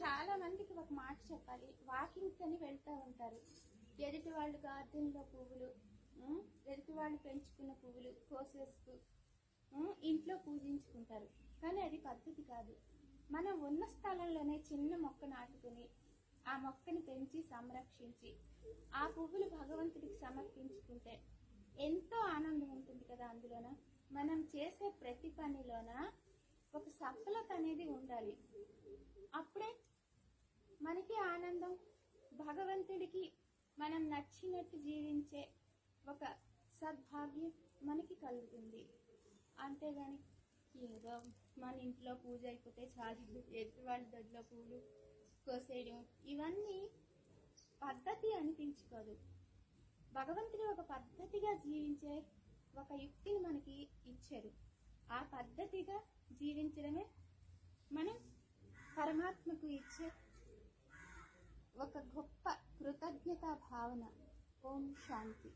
చాలా మందికి ఒక మాట చెప్పాలి. వాకింగ్స్ అని వెళ్తూ ఉంటారు. ఎదుటి వాళ్ళు గార్డెన్లో పువ్వులు ఎదుటి వాళ్ళు పెంచుకున్న పువ్వులు కోసేస్తూ ఇంట్లో పూజించుకుంటారు. కానీ అది పద్ధతి కాదు. మనం ఉన్న స్థలంలోనే చిన్న మొక్క నాటుకుని ఆ మొక్కని పెంచి సంరక్షించి ఆ పువ్వులు భగవంతుడికి సమర్పించుకుంటే ఎంతో ఆనందం ఉంటుంది కదా అందులోన. మనం చేసే ప్రతి పనిలోన ఒక సఫలత అనేది ఉండాలి అప్పుడే మనకి ఆనందం భగవంతుడికి మనం నచ్చినట్టు జీవించే ఒక సద్భాగ్యం మనకి కలుగుతుంది. అంతేగాని ఏదో మన ఇంట్లో పూజ అయిపోతే చాలు. ఎదుటి వాళ్ళ దొడ్లో పూలు కోసేయడం ఇవన్నీ పద్ధతి అనిపించుకోదు. భగవంతుడు ఒక పద్ధతిగా జీవించే ఒక యుక్తిని మనకి ఇచ్చారు. ఆ పద్ధతిగా జీవించడమే మనం పరమాత్మకు ఇచ్చే ఒక గొప్ప కృతజ్ఞతా భావన. ఓం శాంతి.